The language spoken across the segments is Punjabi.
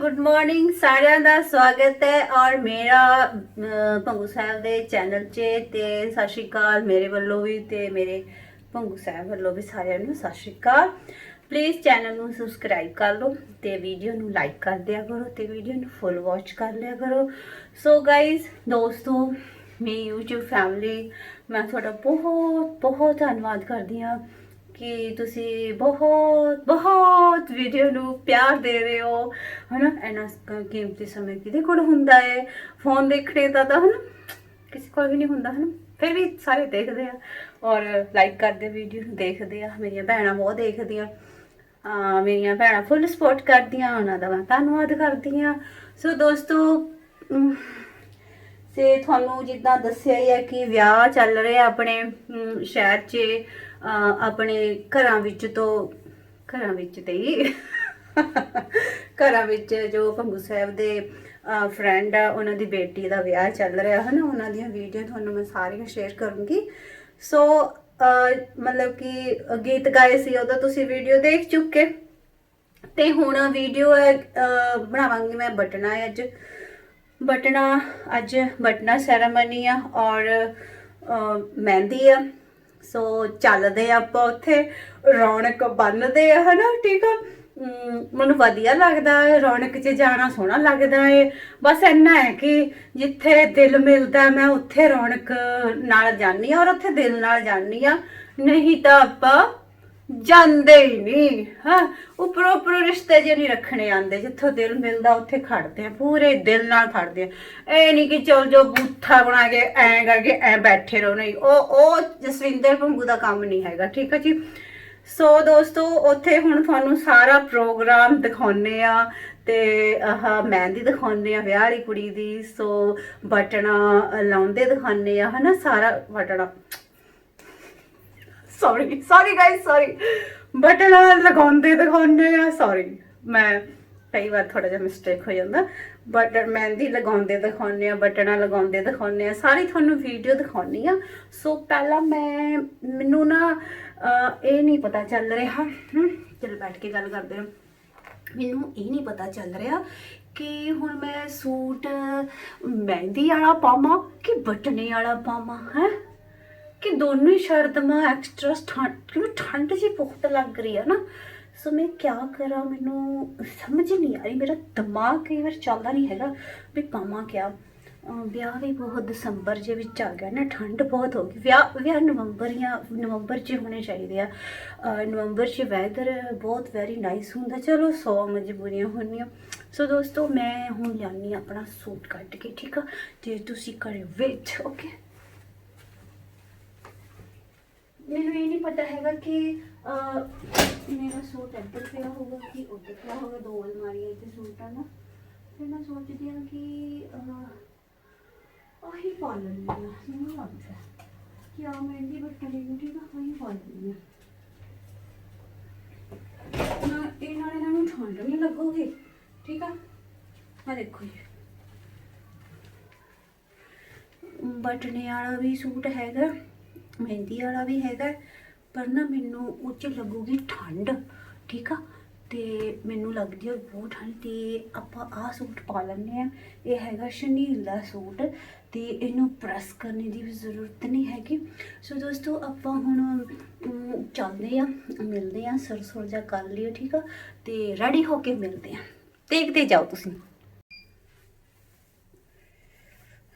ਗੁੱਡ ਮਾਰਨਿੰਗ ਸਾਰਿਆਂ ਦਾ ਸਵਾਗਤ ਹੈ ਔਰ ਮੇਰਾ ਅਹ, ਭੰਗੂ ਸਾਹਿਬ ਦੇ ਚੈਨਲ 'ਚ ਤੇ ਸਤਿ ਸ਼੍ਰੀ ਅਕਾਲ ਮੇਰੇ ਵੱਲੋਂ ਵੀ ਤੇ ਮੇਰੇ ਭੰਗੂ ਸਾਹਿਬ ਵੱਲੋਂ ਵੀ ਸਾਰਿਆਂ ਨੂੰ ਸਤਿ ਸ਼੍ਰੀ ਅਕਾਲ। ਪਲੀਜ਼ ਚੈਨਲ ਨੂੰ ਸਬਸਕ੍ਰਾਈਬ ਕਰ ਲਓ ਤੇ ਵੀਡੀਓ ਨੂੰ ਲਾਈਕ ਕਰ ਦਿਆ ਕਰੋ ਤੇ ਵੀਡੀਓ ਨੂੰ ਫੁੱਲ ਵਾਚ ਕਰ ਲਿਆ ਕਰੋ। ਸੋ ਗਾਇਸ ਦੋਸਤੋ ਮੇਰੀ YouTube ਫੈਮਿਲੀ ਮੈਂ ਤੁਹਾਡਾ ਬਹੁਤ ਬਹੁਤ ਧੰਨਵਾਦ ਕਰਦੀ ਹਾਂ। ਕਿ ਤੁਸੀਂ ਬਹੁਤ ਬਹੁਤ ਵੀਡੀਓ ਨੂੰ ਪਿਆਰ ਦੇ ਰਹੇ ਹੋ। ਹਨਾ? ਐਨਾ ਕ- ਕੀਮਤੀ ਸਮੇਂ ਕਿਹਦੇ ਕੋਲ ਹੁੰਦਾ ਹੈ ਫੋਨ ਦੇਖਣੇ ਦਾ ਤਾਂ ਹਨਾ, ਕਿਸੇ ਕੋਲ ਵੀ ਨਹੀਂ ਹੁੰਦਾ, ਹਨਾ? ਫਿਰ ਵੀ ਸਾਰੇ ਦੇਖਦੇ ਆ ਔਰ ਲਾਈਕ ਕਰਦੇ ਵੀਡੀਓ ਨੂੰ ਦੇਖਦੇ ਆ। ਮੇਰੀਆਂ ਭੈਣਾਂ ਬਹੁਤ ਦੇਖਦੀਆਂ। ਆ ਮੇਰੀਆਂ ਭੈਣਾਂ ਫੁੱਲ ਸਪੋਰਟ ਕਰਦੀਆਂ, ਉਹਨਾਂ ਦਾ ਮੈਂ ਧੰਨਵਾਦ ਕਰਦੀ ਆ। ਸੋ ਦੋਸਤੋ ਤੇ ਤੁਹਾਨੂੰ ਜਿੱਦਾਂ ਦੱਸਿਆ ਹੀ ਹੈ ਕਿ ਵਿਆਹ ਚੱਲ ਰਿਹਾ ਆਪਣੇ ਸ਼ਹਿਰ 'ਚ। ਆਪਣੇ ਘਰਾਂ ਵਿੱਚ ਤੋਂ, ਘਰਾਂ ਵਿੱਚ ਤੇ ਹੀ, ਘਰਾਂ ਵਿੱਚ ਜੋ ਭੰਗੂ ਸਾਹਿਬ ਦੇ ਫਰੈਂਡ ਆ, ਉਹਨਾਂ ਦੀ ਬੇਟੀ ਦਾ ਵਿਆਹ ਚੱਲ ਰਿਹਾ ਹੈ ਨਾ ਉਹਨਾਂ ਦੀਆਂ ਵੀਡੀਓ ਤੁਹਾਨੂੰ ਮੈਂ ਸਾਰੀਆਂ ਸ਼ੇਅਰ ਕਰੂੰਗੀ। ਸੋ ਮਤਲਬ ਕਿ ਗੀਤ ਗਾਏ ਸੀ ਉਹਦਾ ਤੁਸੀਂ ਵੀਡੀਓ ਦੇਖ ਚੁੱਕੇ। ਤੇ ਹੁਣ ਵੀਡੀਓ ਬਣਾਵਾਂਗੀ ਮੈਂ ਬਟਨਾ ਅੱਜ। ਬਟਨਾ ਅੱਜ ਬਟਨਾ ਸੈਰਾਮਨੀ ਆ ਔਰ ਮਹਿੰਦੀ ਆ। ਸੋ ਚੱਲਦੇ ਆ ਆਪਾਂ ਉੱਥੇ, ਰੌਣਕ ਬੰਨਦੇ ਆ, ਹਨਾ, ਠੀਕ ਆ? ਮੈਨੂੰ ਵਧੀਆ ਲੱਗਦਾ ਹੈ, ਰੌਣਕ 'ਚ ਜਾਣਾ ਸੋਹਣਾ ਲੱਗਦਾ ਹੈ। ਬਸ ਇੰਨਾ ਹੈ ਕਿ ਜਿੱਥੇ ਦਿਲ ਮਿਲਦਾ ਮੈਂ ਉੱਥੇ ਰੌਣਕ ਨਾਲ ਜਾਂਦੀ ਆ ਔਰ ਉੱਥੇ ਦਿਲ ਨਾਲ ਜਾਂਦੀ ਆ ਨਹੀਂ ਤਾਂ ਆਪਾਂ ਜਾਂਦੇ ਹੀ ਨਹੀਂ, ਹਾਂ? ਉੱਪਰੋਂ ਉੱਪਰੋਂ ਰਿਸ਼ਤੇ ਜੇ ਨਹੀਂ ਰੱਖਣੇ ਆਂਦੇ ਜਿੱਥੋਂ ਦਿਲ ਮਿਲਦਾ ਉੱਥੇ ਖੜਦੇ ਆ, ਪੂਰੇ ਦਿਲ ਨਾਲ ਖੜਦੇ ਆ। ਇਹ ਨਹੀਂ ਕਿ ਚਲ ਜੋ ਬੂਥਾ ਬਣਾ ਕੇ ਐਂ ਕਰਕੇ ਐਂ ਬੈਠੇ ਰਹੋ, ਨਹੀਂ। ਉਹ ਉਹ ਜਸਵਿੰਦਰ ਭੰਗੂ ਦਾ ਕੰਮ ਨਹੀਂ ਹੈਗਾ, ਠੀਕ ਹੈ ਜੀ? ਸੋ ਦੋਸਤੋ, ਉੱਥੇ ਹੁਣ ਤੁਹਾਨੂੰ ਸਾਰਾ ਪ੍ਰੋਗਰਾਮ ਦਿਖਾਉਨੇ ਆ ਤੇ ਆਹ ਮਹਿੰਦੀ ਦਿਖਾਉਨੇ ਆ, ਵਿਆਹ ਵਾਲੀ ਕੁੜੀ ਦੀ। ਸੋ ਬਟਣਾ ਲਾਉਂਦੇ ਦਿਖਾਉਨੇ ਆ, ਹਨਾ? ਸਾਰਾ ਬਟਨਾ। Sorry sorry guys sorry button ਲਗਾਉਂਦੇ ਦਿਖਾਉਂਦੇ ਆ ਸੌਰੀ ਮੈਂ ਕਈ ਵਾਰ ਥੋੜਾ ਜਿਹਾ ਮਿਸਟੇਕ ਹੋ ਜਾਂਦਾ ਬਟ ਮਹਿੰਦੀ ਲਗਾਉਂਦੇ ਦਿਖਾਉਂਦੇ ਆ ਬਟਨਾਂ ਲਗਾਉਂਦੇ ਦਿਖਾਉਂਦੇ ਆ ਸਾਰੀ ਤੁਹਾਨੂੰ ਵੀਡੀਓ ਦਿਖਾਉਣੀ ਆ। ਸੋ ਪਹਿਲਾਂ ਮੈਂ ਮੈਨੂੰ ਨਾ ਇਹ ਨਹੀਂ ਪਤਾ ਚੱਲ ਰਿਹਾ ਹਮ, ਬੈਠ ਕੇ ਗੱਲ ਕਰਦੇ ਹਾਂ ਮੈਨੂੰ ਇਹ ਨਹੀਂ ਪਤਾ ਚੱਲ ਰਿਹਾ ਕਿ ਹੁਣ ਮੈਂ ਸੂਟ ਮਹਿੰਦੀ ਵਾਲਾ ਪਾਵਾਂ ਕਿ ਬਟਨੇ ਵਾਲਾ ਪਾਵਾਂ ਹੈ? ਕਿ ਦੋਨੋਂ ਹੀ ਸ਼ਰਤਮਾ ਐਕਸਟਰਾ ਠੰਡ, ਕਿਉਂਕਿ ਠੰਡ ਜੀ ਬਹੁਤ ਲੱਗ ਰਹੀ ਹੈ ਨਾ। ਸੋ ਮੈਂ ਕੀ ਕਰਾਂ, ਮੈਨੂੰ ਸਮਝ ਨਹੀਂ ਆ ਰਹੀ, ਮੇਰਾ ਦਿਮਾਗ ਕਈ ਵਾਰ ਚੱਲਦਾ ਨਹੀਂ ਹੈਗਾ ਵੀ ਪਾਵਾਂ ਕਿਆ। ਵਿਆਹ ਵੀ ਬਹੁਤ ਦਸੰਬਰ ਜੇ ਵਿੱਚ ਆ ਗਿਆ ਨਾ, ਠੰਡ ਬਹੁਤ ਹੋ ਗਈ। ਵਿਆਹ ਵਿਆਹ ਨਵੰਬਰ ਜਾਂ ਨਵੰਬਰ 'ਚ ਹੋਣੇ ਚਾਹੀਦੇ ਆ। ਨਵੰਬਰ 'ਚ ਵੈਦਰ ਬਹੁਤ ਵੈਰੀ ਨਾਈਸ ਹੁੰਦਾ। ਚਲੋ ਸੌ ਮਜਬੂਰੀਆਂ ਹੁੰਦੀਆਂ। ਸੋ ਦੋਸਤੋ, ਮੈਂ ਹੁਣ ਜਾਣੀ ਆਪਣਾ ਸੂਟ ਕੱਢ ਕੇ, ਠੀਕ ਆ? ਤੇ ਤੁਸੀਂ ਕਰੇ ਵੇਟ ਓਕੇ ਮੈਨੂੰ ਇਹ ਨਹੀਂ ਪਤਾ ਹੈਗਾ ਕਿ ਅਹ, ਮੇਰਾ ਸੂਟ ਇੱਧਰ ਪਿਆ ਹੋਊਗਾ ਕਿ ਉੱਧਰ ਪਿਆ ਹੋਊਗਾ ਦੋ ਅਲਮਾਰੀਆਂ ਇੱਥੇ ਸੂਟਾਂ ਦਾ ਫਿਰ ਮੈਂ ਸੋਚਦੀ ਹਾਂ ਕਿ ਅਹ, ਆਹੀ ਪਾ ਲੈਂਦੀ ਹਾਂ ਮੈਨੂੰ ਲੱਗਦਾ ਕਿ ਆ ਮਹਿੰਦੀ ਬੱਟਣੀ ਨੂੰ ਠੀਕ ਆ ਆਹੀ ਪਾ ਲੈਂਦੀ ਹਾਂ। ਨਾ ਇਹ ਨਾਲ ਇਹਨਾਂ ਨੂੰ ਠੰਡ ਨਹੀਂ ਲੱਗੂਗੀ ਠੀਕ ਆ? ਆ ਦੇਖੋ ਜੀ। ਬਟਨੇ ਵਾਲਾ ਵੀ ਸੂਟ ਹੈਗਾ। ਮਹਿੰਦੀ ਵਾਲਾ ਵੀ ਹੈਗਾ ਪਰ ਨਾ ਮੈਨੂੰ ਉਹ 'ਚ ਲੱਗੂਗੀ ਠੰਡ ਠੀਕ ਆ? ਤੇ ਮੈਨੂੰ ਲੱਗਦੀ ਹੈ ਬਹੁਤ ਠੰਡ ਤੇ ਆਪਾਂ ਆਹ ਸੂਟ ਪਾ ਲੈਂਦੇ ਆ ਇਹ ਹੈਗਾ ਸ਼ਨੀਲ ਦਾ ਸੂਟ ਤੇ ਇਹਨੂੰ ਪ੍ਰੈਸ ਕਰਨ ਦੀ ਵੀ ਜ਼ਰੂਰਤ ਨਹੀਂ ਹੈਗੀ। ਸੋ ਦੋਸਤੋ ਆਪਾਂ ਹੁਣ ਅਮ, ਚੱਲਦੇ ਆ ਮਿਲਦੇ ਆ ਸਰਸੋਰ ਜਾ ਕਰ ਲਿਓ ਠੀਕ ਆ? ਤੇ ਰੈਡੀ ਹੋ ਕੇ ਮਿਲਦੇ ਆ ਦੇਖਦੇ ਜਾਓ ਤੁਸੀਂ।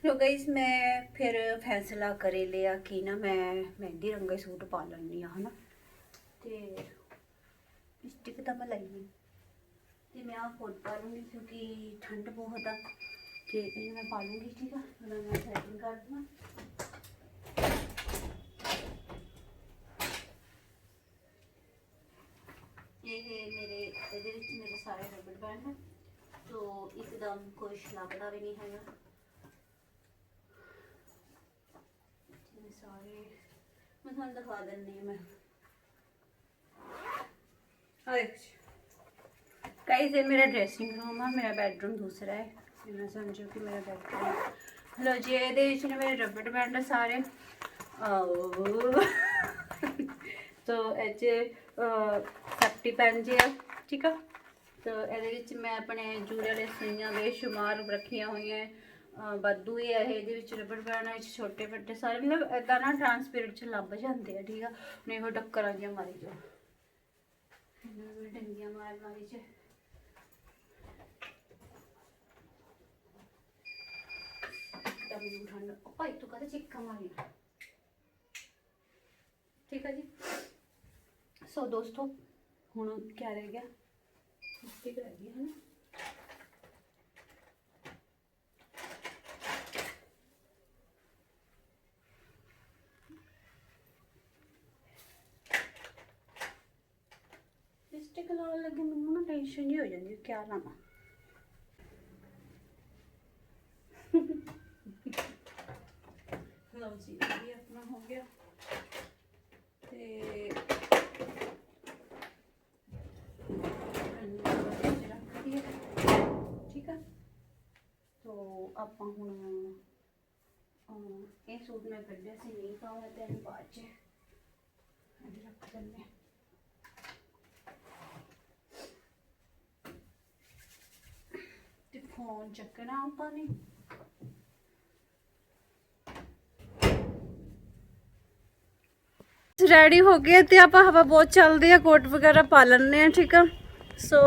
ਲੋ ਗਾਇਸ, ਮੈਂ ਫਿਰ ਫੈਸਲਾ ਕਰੇ ਲਿਆ ਕਿ ਨਾ ਮੈਂ ਮਹਿੰਦੀ ਰੰਗਾ ਹੀ ਸੂਟ ਪਾ ਲੈਣੀ ਆ ਹਨਾ? ਤੇ ਸਟਿਕ ਤਾਂ ਮੈਂ ਲਈ ਨਹੀਂ ਤੇ ਮੈਂ ਆ ਕੋਟ ਪਾ ਲੂੰਗੀ ਕਿਉਂਕਿ ਠੰਡ ਬਹੁਤ ਆ। ਤੇ ਇਹ ਮੈਂ ਪਾ ਲੂੰਗੀ, ਠੀਕ ਆ? ਹੁਣ ਮੈਂ ਸੈਟਿੰਗ ਕਰ ਦਵਾਂ। ਇਹ ਮੇਰੇ, ਇਹਦੇ ਵਿੱਚ ਮੇਰੇ ਸਾਰੇ ਰਬੜ ਬੈਂਡ ਹੈ ਤੋ ਇੱਕਦਮ ਕੁਛ ਲੱਗਦਾ ਵੀ ਨਹੀਂ ਹੈਗਾ ਇਹ ਸਾਰੇ। ਮੈਂ ਤੁਹਾਨੂੰ ਦਿਖਾ ਦਿੰਦੀ ਮੈਂ। ਆ ਦੇਖੋ। ਗਾਇਸ ਇਹ ਮੇਰਾ ਡਰੈਸਿੰਗ ਰੂਮ ਆ, ਮੇਰਾ ਬੈਡਰੂਮ ਦੂਸਰਾ ਹੈ। ਇਹਨਾਂ ਸਮਝੋ ਕਿ ਮੇਰਾ ਬੈਡਰੂਮ ਹਲੋ ਜੀ, ਇਹਦੇ ਵਿੱਚ ਨੇ ਮੇਰੇ ਰਬੜ ਬੈਂਡ ਆ ਸਾਰੇ। ਆਓ ਤੋ ਇਹ ਚ ਸੈਫਟੀ ਪੈਨ ਜੀ ਆ, ਠੀਕ ਆ? ਤਾਂ ਇਹਦੇ ਵਿੱਚ ਮੈਂ ਵਾਧੂ ਹੀ ਹੈ ਇਹਦੇ ਵਿੱਚ ਰਬੜ ਬੈਂਡ ਵਿੱਚ ਛੋਟੇ ਵੱਡੇ ਸਾਰੇ, ਮਤਲਬ ਇਦਾਂ ਨਾ ਟ੍ਰਾਂਸਪੇਰੈਂਟ ਚ ਲੱਭ ਜਾਂਦੇ ਆ, ਠੀਕ ਆ? ਨਹੀਂ ਉਹ ਟੱਕਰਾਂ ਜਿਹੀਆਂ ਮਾਰੀ ਜਾ ਡੰਗੀਆਂ ਮਾਰ ਮਾਰੀ ਚ। ਦਮ ਠੰਡ। ਭਾਈ, ਤੂੰ ਕਦੇ ਚਿੱਕਾ ਮਾਰੀਆਂ ਠੀਕ ਹੈ ਜੀ? ਸੋ ਦੋਸਤੋ, ਹੁਣ ਕੀ ਰਹਿ ਗਿਆ? ਮਿਸਟੇਕ ਰਹਿ ਗਈ, ਹੈ ਨਾ ਮਿਸਟੇਕ ਲਾਉਣ ਲੱਗੇ ਹੈ ਕੀ ਲਾਵਾਂ ਲਓ ਜੀ ਇਹ ਆਪਣਾ ਹੋ ਗਿਆ ਤੇ ਠੀਕ ਆ ਤੋ ਆਪਾਂ ਹੁਣ ਇਹ ਸੂਟ ਮੈਂ ਕੱਢਿਆ ਸੀ ਨਹੀਂ ਪਾਉਣਾ ਤੇ ਬਾਅਦ ਚ ਰੱਖ ਦਿੰਦੇ ਫੋਨ ਚੱਕਣਾ ਆਪਾਂ ਨੇ। ਰੈਡੀ ਹੋ ਗਏ ਤੇ ਆਪਾਂ ਹਵਾ ਬਹੁਤ ਚੱਲਦੀ ਆ ਕੋਟ ਵਗੈਰਾ ਪਾ ਲੈਣੇ ਆ ਠੀਕ ਆ। ਸੋ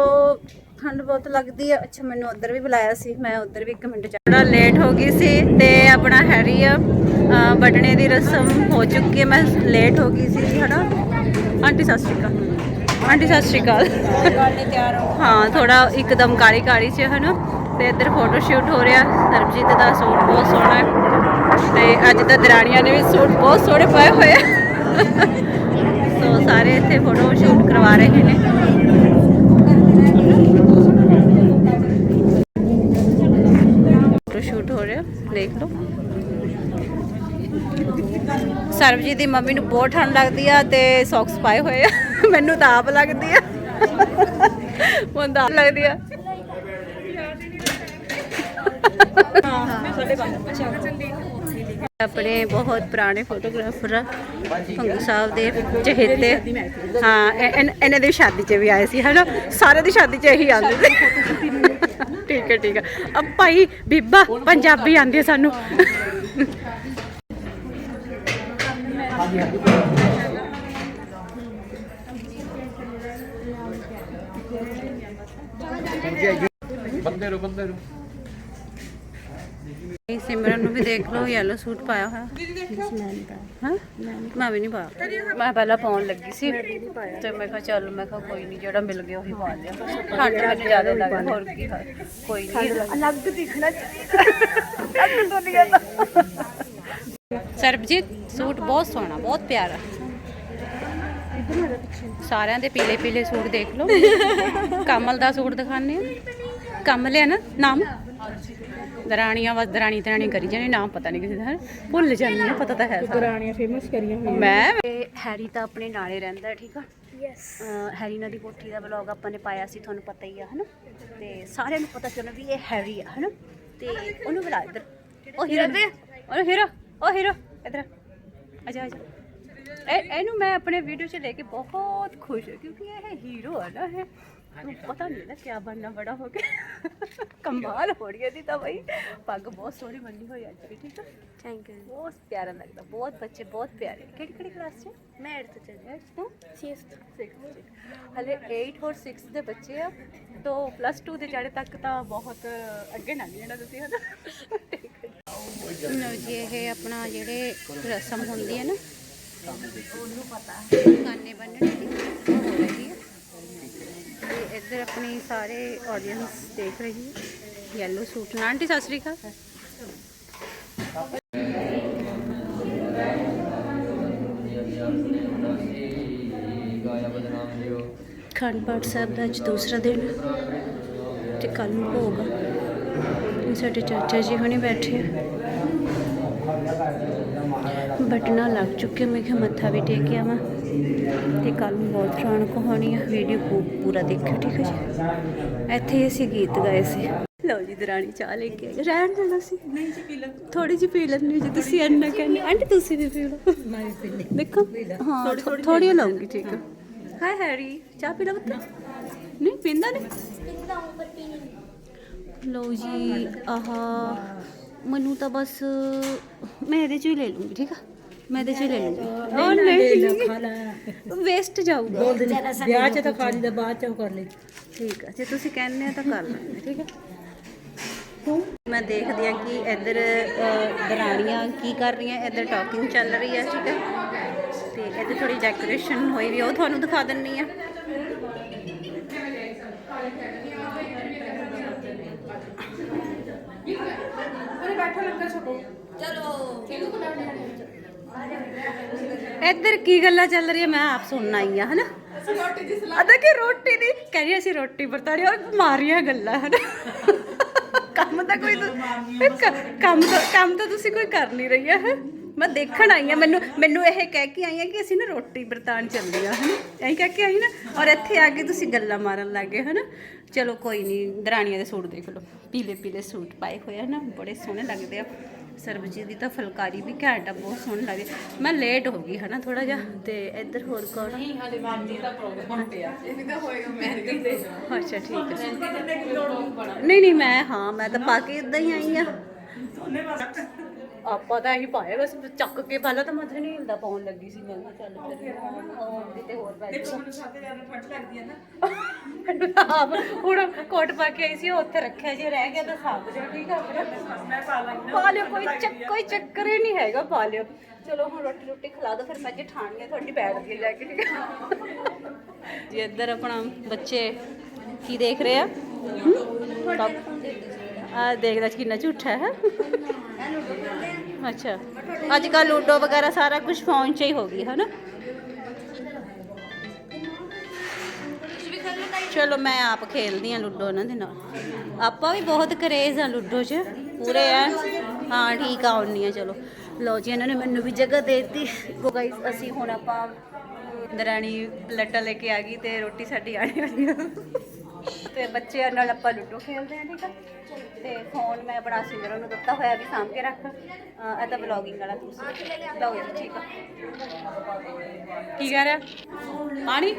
ਠੰਡ ਬਹੁਤ ਲੱਗਦੀ ਆ ਅੱਛਾ ਮੈਨੂੰ ਉਧਰ ਵੀ ਬੁਲਾਇਆ ਸੀ ਮੈਂ ਉਧਰ ਵੀ 1 ਮਿੰਟ ਥੋੜਾ ਲੇਟ ਹੋ ਗਈ ਸੀ ਤੇ ਆਪਣਾ ਹੈਰੀ ਆ ਬਟਨੇ ਦੀ ਰਸਮ ਹੋ ਚੁੱਕੀ ਹੈ। ਮੈਂ ਲੇਟ ਹੋ ਗਈ ਸੀ ਹਨਾ? ਆਂਟੀ ਸਤਿ ਸ਼੍ਰੀ ਅਕਾਲ। ਆਂਟੀ ਸਤਿ ਸ਼੍ਰੀ ਅਕਾਲ। ਹਾਂ ਥੋੜਾ ਇੱਕਦਮ ਕਾਲੀ ਕਾਲੀ ਚ ਹਨਾ? ਤੇ ਇੱਧਰ ਫੋਟੋ ਸ਼ੂਟ ਹੋ ਰਿਹਾ। ਸਰਬਜੀਤ ਦਾ ਸੂਟ ਬਹੁਤ ਸੋਹਣਾ ਹੈ। ਤੇ ਅੱਜ ਤਾਂ ਦਰਾਣੀਆਂ ਨੇ ਵੀ ਸੂਟ ਬਹੁਤ ਸੋਹਣੇ ਪਾਏ ਹੋਏ ਆ। ਸੋ ਸਾਰੇ ਇੱਥੇ ਫੋਟੋ ਸ਼ੂਟ ਕਰਵਾ ਰਹੇ ਨੇ। ਫੋਟੋ ਸ਼ੂਟ ਹੋ ਰਿਹਾ, ਦੇਖ ਲਓ। ਸਰਬਜੀਤ ਦੀ ਮੰਮੀ ਨੂੰ ਬਹੁਤ ਠੰਡ ਲੱਗਦੀ ਆ ਤੇ ਸੌਕਸ ਪਾਏ ਹੋਏ ਆ। ਮੈਨੂੰ ਤਾਂ ਆਪ ਲੱਗਦੀ ਆ। ਮੈਨੂੰ ਤਾਂ ਲੱਗਦੀ ਆ। ਆਪਣੇ ਬਹੁਤ ਪੁਰਾਣੇ ਫੋਟੋਗ੍ਰਾਫਰ ਭੰਗੂ ਸਾਹਿਬ ਦੇ ਚਹੇਤੇ ਹਾਂ ਇਹਨਾਂ ਦੀ ਸ਼ਾਦੀ 'ਚ ਵੀ ਆਏ ਸੀ, ਹਨਾ? ਸਾਰੇ ਦੀ ਸ਼ਾਦੀ 'ਚ ਇਹੀ ਆਉਂਦੇ ਸੀ। ਠੀਕ ਹੈ ਠੀਕ ਹੈ। ਅ, ਭਾਈ ਬੀਬਾ, ਪੰਜਾਬੀ ਆਉਂਦੀ ਹੈ ਸਾਨੂੰ। ਬੰਦੇ ਰੋ ਬੰਦੇ ਰੋ ਸਿਮਰਨ ਨੂੰ ਵੀ ਦੇਖ ਲਓ ਯੈਲੋ ਸੂਟ ਪਾਇਆ ਹੋਇਆ। ਹਾਂ? ਮੈਂ ਵੀ ਨਹੀਂ ਪਾਇਆ। ਮੈਂ ਪਹਿਲਾਂ ਪਾਉਣ ਲੱਗੀ ਸੀ ਤੇ ਮੈਂ ਕਿਹਾ ਚੱਲ ਮੈਂ ਕਿਹਾ ਕੋਈ ਨਹੀਂ ਜਿਹੜਾ ਮਿਲ ਗਿਆ ਉਹੀ ਪਾ ਲਿਆ। ਠੰਡ ਮੈਨੂੰ ਜ਼ਿਆਦਾ ਲੱਗਦਾ ਹੋਰ ਕੀ। ਕੋਈ ਨਹੀਂ। ਅਲੱਗ ਦਿਖਣਾ ਚਾਹੀਦਾ। ਦੁਨੀਆ ਦਾ ਸਰਬਜੀਤ ਸੂਟ ਬਹੁਤ ਸੋਹਣਾ ਬਹੁਤ ਪਿਆਰਾ। ਸਾਰਿਆਂ ਦੇ ਪੀਲੇ ਪੀਲੇ ਸੂਟ ਦੇਖ ਲਓ। ਕਮਲ ਦਾ ਸੂਟ ਦਿਖਾਣੇ ਆ ਕਮਲ ਹੈ ਨਾ ਨਾਮ? ਦਰਾਣੀਆਂ ਵਸ ਦਰਾਣੀ ਦਰਾਣੀ ਕਰੀ ਜਾਣੇ ਨਾਮ ਪਤਾ ਨਹੀਂ ਕਿਸੇ ਦਾ ਹੈਂ। ਭੁੱਲ ਜਾਂਦੀ ਆ ਪਤਾ ਤਾਂ ਹੈ ਸਾਰਾ। ਪੁਰਾਣੀਆਂ ਫੇਮਸ ਕਰੀਆਂ ਹੋਈਆਂ ਮੈਂ ਤੇ ਹੈਰੀ ਤਾਂ ਆਪਣੇ ਨਾਲੇ ਰਹਿੰਦਾ ਹੈ, ਠੀਕ ਆ? ਯੈਸ ਹੈਰੀ ਨਾਲ ਦੀ ਕੋਠੀ ਦਾ ਵਲੌਗ ਆਪਾਂ ਨੇ ਪਾਇਆ ਸੀ ਤੁਹਾਨੂੰ ਪਤਾ ਹੀ ਆ ਹਨਾ? ਤੇ ਸਾਰਿਆਂ ਨੂੰ ਪਤਾ ਚੱਲਣਾ ਵੀ ਇਹ ਹੈਰੀ ਆ ਹਨਾ? ਤੇ ਉਹਨੂੰ ਬੁਲਾ ਇੱਧਰ। ਉਹ ਹੀਰੋ ਉਹ ਹੀਰੋ ਉਹ ਹੀਰੋ ਇੱਧਰ ਆ। ਜਾ ਆ ਜਾ। ਇਹ ਇਹਨੂੰ ਮੈਂ ਆਪਣੇ ਵੀਡੀਓ 'ਚ ਲੈ ਕੇ ਬਹੁਤ ਖੁਸ਼ ਹਾਂ ਕਿਉਂਕਿ ਇਹ ਹੀਰੋ ਹੈ ਨਾ ਇਹ। ਪਤਾ ਨਹੀਂ ਨਾ ਕਿਆ ਬਣਨਾ ਬੜਾ ਹੋ ਕੇ ਕਮਾਲ ਹੋ ਰਹੀ ਹੈ ਦੀ ਤਾਂ ਬਈ। ਪੱਗ ਬਹੁਤ ਸੋਹਣੀ ਬੰਨੀ ਹੋਈ ਅੱਜ ਵੀ ਠੀਕ ਆ ਥੈਂਕ ਯੂ ਬਹੁਤ ਪਿਆਰਾ ਲੱਗਦਾ ਬਹੁਤ ਬੱਚੇ ਬਹੁਤ ਪਿਆਰੇ ਕਿਹੜੀ ਕਿਹੜੀ ਕਲਾਸ 'ਚ? ਮੈਂ 8th ਚ ਹੈ ਤੂੰ? 6th 6 ਹਲੇ 8 ਔਰ 6 ਦੇ ਬੱਚੇ ਆ। ਤੋਂ ਪਲੱਸ 2 ਦੇ ਜਾਣੇ ਤੱਕ ਤਾਂ ਬਹੁਤ ਅੱਗੇ ਲੰਘ ਜਾਣਾ ਤੁਸੀਂ ਹਨਾ? ਲਓ ਜੀ ਇਹ ਆਪਣਾ ਜਿਹੜੇ ਰਸਮ ਹੁੰਦੀ ਹੈ ਨਾ। ਉਹਨੂੰ ਪਤਾ। ਕਾਨੇ ਬੰਨਣੇ ਆਪਣੀ ਸਾਰੇ ਆਡੀਅנס ਦੇਖ ਰਹੀ ਹੈ। ਯੈਲੋ ਸੂਟ ਨਾਲ ਆਂਟੀ ਸਤਿ ਸ਼੍ਰੀ ਅਕਾਲ। ਗਾਇਆ ਅਖੰਡ ਪਾਠ ਸਾਹਿਬ ਦਾ ਅੱਜ ਦੂਸਰਾ ਦਿਨ ਤੇ ਕੱਲ ਨੂੰ ਭੋਗ ਸਾਡੇ ਚਾਚਾ ਜੀ ਹੁਣੇ ਬੈਠੇ ਆ। ਬਟਨਾ ਲੱਗ ਚੁੱਕੇ ਮੈਂ ਕਿਹਾ ਮੱਥਾ ਵੀ ਟੇਕਿਆ ਵਾ ਤੇ ਕੱਲ ਨੂੰ ਬਹੁਤ ਰੌਣਕ ਹੋਣੀ ਆ ਵੀਡੀਓ ਪੂਰਾ ਦੇਖਿਓ ਠੀਕ ਹੈ ਜੀ? ਇੱਥੇ ਅਸੀਂ ਗੀਤ ਗਾਏ ਸੀ। ਲਓ ਜੀ ਦਰਾਣੀ ਚਾਹ ਲੈ ਕੇ ਆਈ। ਰਹਿਣ ਦੇਣਾ ਸੀ ਨਹੀਂ ਜੀ ਪੀ ਲੈ ਥੋੜੀ ਜਿਹੀ ਪੀ ਲੈਣੀ ਜੇ ਤੁਸੀਂ ਇੰਨਾ ਕਹਿੰਦੇ ਆਂਟੀ ਤੁਸੀਂ ਵੀ ਪੀ ਲਓ। ਮੈਂ ਪੀ ਦੇਖੋ। ਹਾਂ ਥੋੜੀ ਲਾਉਂਗੀ ਠੀਕ ਹੈ। ਹਾਈ ਹੈਰੀ ਚਾਹ ਪੀ ਲਓ ਪੁੱਤ। ਨਹੀਂ ਪੀਂਦਾ ਨਹੀਂ? ਲਓ ਜੀ ਆਹ ਮੈਨੂੰ ਤਾਂ ਬਸ ਮੈਂ ਇਹਦੇ ਚ ਹੀ ਲੈ ਲੂੰਗੀ ਠੀਕ ਆ? ਮੈਂ ਇਹਦੇ ਚ ਹੀ ਲੈ ਲੂੰਗੀ ਉਹ ਨਹੀਂ ਖਾ ਲੈ ਵੇਸਟ ਜਾਊਗਾ। ਦੋ ਦਿਨ ਵਿਆਹ ਚ ਤਾਂ ਖਾ ਲਈ ਦਾ ਬਾਅਦ ਚ ਕਰ ਲਈ। ਠੀਕ ਆ ਜੇ ਤੁਸੀਂ ਕਹਿੰਦੇ ਆ ਤਾਂ ਕਰ ਲੈਂਦੇ ਠੀਕ ਆ? ਮੈਂ ਦੇਖਦੀ ਆ ਕਿ ਇੱਧਰ ਦਰਾਣੀਆਂ ਕੀ ਕਰ ਰਹੀਆਂ ਇੱਧਰ ਟਾਕਿੰਗ ਚੱਲ ਰਹੀ ਹੈ ਠੀਕ ਹੈ ਤੇ ਇੱਧਰ ਥੋੜੀ ਡੈਕੋਰੇਸ਼ਨ ਹੋਈ ਵੀ ਉਹ ਤੁਹਾਨੂੰ ਦਿਖਾ ਦਿੰਨੀ ਆ। ਇੱਧਰ ਕੀ ਗੱਲਾਂ ਚੱਲ ਰਹੀਆਂ? ਮੈਂ ਆਪ ਸੁਣਨ ਆਈ ਆ ਹਨਾ? ਅਦਾ ਕਿ ਰੋਟੀ ਦੀ? ਕਹਿ ਰਹੀ ਅਸੀਂ ਰੋਟੀ ਵਰਤਾੜੀ ਔਰ ਮਾਰੀਆਂ ਗੱਲਾਂ ਹਨਾ? ਕੰਮ ਤਾਂ ਕੋਈ ਕੰਮ ਤਾਂ ਕੰਮ ਤਾਂ ਤੁਸੀਂ ਕੋਈ ਕਰ ਨਹੀਂ ਰਹੀ ਹੈ? ਮੈਂ ਦੇਖਣ ਆਈ ਆ ਮੈਨੂੰ ਮੈਨੂੰ ਇਹ ਕਹਿ ਕੇ ਆਈ ਆ ਕਿ ਅਸੀਂ ਨਾ ਰੋਟੀ ਵਰਤਾਨ ਚੱਲਦੇ ਆ ਹਨਾ? ਐਂ ਕਹਿ ਕੇ ਆਈ ਨਾ ਔਰ ਇੱਥੇ ਆ ਕੇ ਤੁਸੀਂ ਗੱਲਾਂ ਮਾਰਨ ਲੱਗੇ ਹਨਾ? ਚਲੋ ਕੋਈ ਨਹੀਂ ਦਰਾਣੀਆਂ ਦੇ ਸੂਟ ਦੇਖ ਲਓ। ਪੀਲੇ ਪੀਲੇ ਸੂਟ ਪਾਏ ਹੋਏ ਆ ਨਾ ਬੜੇ ਸੋਹਣੇ ਲੱਗਦੇ ਆ। ਸਰਬਜੀਤ ਦੀ ਤਾਂ ਫੁਲਕਾਰੀ ਵੀ ਘੈਂਟ ਆ ਬਹੁਤ ਸੋਹਣੀ ਲੱਗਦੀ ਮੈਂ ਲੇਟ ਹੋ ਗਈ ਹਨਾ ਥੋੜਾ ਜਿਹਾ? ਤੇ ਇੱਧਰ ਹੋਰ ਕੌਣ ਨਹੀਂ ਹਾਲੇ ਮਾਮੀ ਦਾ ਪ੍ਰੋਗਰਾਮ ਪਿਆ ਇਹ ਵੀ ਤਾਂ ਹੋਏਗਾ ਮਹਿੰਦੀ ਦੇ ਅੱਛਾ ਠੀਕ ਹੈ ਨਹੀਂ ਨਹੀਂ ਮੈਂ ਹਾਂ ਮੈਂ ਤਾਂ ਪਾ ਕੇ ਇਦਾਂ ਹੀ ਆਈ ਆ। ਆਪਾਂ ਤਾਂ ਇਹੀ ਪਾਇਆ ਬਸ ਚੱਕ ਕੇ ਪਹਿਲਾਂ ਤਾਂ ਮੱਥੇ ਨਹੀਂ ਹਿਲਦਾ ਪਾਉਣ ਲੱਗੀ ਸੀ ਮੈਂ। ਕਿਹਾ ਚੱਲ ਫਿਰ ਹੋਰ ਕਿਤੇ ਹੋਰ ਪੈ ਜਾਓ ਮੈਨੂੰ ਸਾਡੇ ਜ਼ਿਆਦਾ ਠੰਡ ਲੱਗਦੀ ਹੈ ਨਾ। ਹੁਣ ਕੋਟ ਪਾ ਕੇ ਆਈ ਸੀ ਉਹ ਉੱਥੇ ਰੱਖਿਆ ਜੇ ਰਹਿ ਗਿਆ ਤਾਂ ਸਾਬ ਜਿਹਾ ਠੀਕ ਆ। ਮੈਂ ਪਾ ਲਾਂਗੀ ਪਾ ਲਿਓ ਕੋਈ ਚੱਕ ਕੋਈ ਚੱਕਰ ਹੀ ਨਹੀਂ ਹੈਗਾ ਪਾ ਲਿਓ। ਚਲੋ ਹੁਣ ਰੋਟੀ ਰੋਟੀ ਖਿਲਾ ਦੋ ਫਿਰ ਮੈਂ ਜਠਾਣੀ ਆ ਤੁਹਾਡੀ ਬੈਠ ਕੇ ਜਾ ਕੇ ਠੀਕ ਆ। ਜੀ ਇੱਧਰ ਆਪਣਾ ਬੱਚੇ ਕੀ ਦੇਖ ਰਹੇ ਆ? ਆ ਦੇਖਦਾ ਕਿੰਨਾ ਝੂਠਾ ਹੈ। ਅੱਛਾ। ਅੱਜ ਕੱਲ ਲੂਡੋ ਵਗੈਰਾ ਸਾਰਾ ਕੁਝ ਫੋਨ 'ਚ ਹੀ ਹੋ ਗਈ ਹੈ ਚਲੋ, ਮੈਂ ਆਪ ਖੇਲਦੀ ਆ ਲੂਡੋ ਇਹਨਾਂ ਦੇ ਨਾਲ। ਆਪਾਂ ਵੀ ਬਹੁਤ ਕਰੇਜ਼ ਆ ਲੂਡੋ 'ਚ, ਪੂਰੇ ਆ ਹਾਂ, ਠੀਕ ਆ ਆਉਣੀ ਆ, ਚਲੋ। ਲਓ ਜੀ, ਇਹਨਾਂ ਨੇ ਮੈਨੂੰ ਵੀ ਜਗ੍ਹਾ ਦੇ ਦਿੱਤੀ। ਗੋ ਗਾਇਸ ਅਸੀਂ ਹੁਣ ਆਪਾਂ ਦਰਾਣੀ ਪਲੇਟਾਂ ਲੈ ਕੇ ਆ ਗਈ ਤੇ ਰੋਟੀ ਸਾਡੀ ਆਣੀ ਵਾਲੀ ਆ। ਤੇ ਬੱਚਿਆਂ ਨਾਲ ਆਪਾਂ ਲੂਡੋ ਖੇਲਦੇ ਆ ਠੀਕ ਆ। ਤੇ ਫੋਨ ਮੈਂ ਬੜਾ ਸਿਮਰਨ ਨੂੰ ਦਿੱਤਾ ਹੋਇਆ ਵੀ ਸਾਂਭ ਕੇ ਰੱਖ। ਅਹ ਇਹ ਤਾਂ ਵਲੌਗਿੰਗ ਵਾਲਾ ਤੁਸੀਂ ਲਓ ਜੀ, ਠੀਕ ਆ। ਕੀ ਕਹਿ ਰਿਹਾ? ਪਾਣੀ?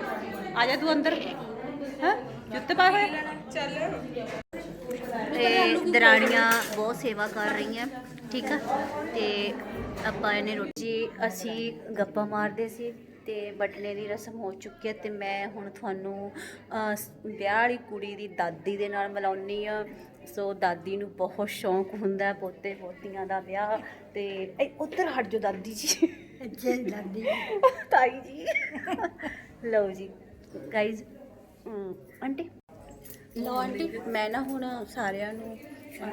ਆ ਜਾ ਤੂੰ ਅੰਦਰ। ਹਾਂ? ਜੁੱਤੇ ਪਾ ਹੋਏ? ਤੇ ਦਰਾਣੀਆਂ ਬਹੁਤ ਸੇਵਾ ਕਰ ਰਹੀਆਂ, ਠੀਕ ਆ। ਤੇ ਆਪਾਂ ਇਹਨੇ ਰੋਟੀ, ਅਸੀਂ ਗੱਪਾਂ ਮਾਰਦੇ ਸੀ। ਤੇ ਬਟਨੇ ਦੀ ਰਸਮ ਹੋ ਚੁੱਕੀ ਹੈ ਤੇ ਮੈਂ ਹੁਣ ਤੁਹਾਨੂੰ ਵਿਆਹ ਵਾਲੀ ਕੁੜੀ ਦੀ ਦਾਦੀ ਦੇ ਨਾਲ ਮਿਲਾਉਣੀ ਆ। ਸੋ ਦਾਦੀ ਨੂੰ ਬਹੁਤ ਸ਼ੌਂਕ ਹੁੰਦਾ ਪੋਤੇ ਪੋਤੀਆਂ ਦਾ ਵਿਆਹ ਤੇ ਉੱਧਰ ਹਟ ਜਾਓ ਦਾਦੀ ਜੀ। ਜੇ ਦਾਦੀ ਤਾਈ ਜੀ। ਲਓ ਜੀ ਗਾਇਜ਼ ਆਂਟੀ। ਲਓ ਆਂਟੀ। ਮੈਂ ਨਾ ਹੁਣ ਸਾਰਿਆਂ ਨੂੰ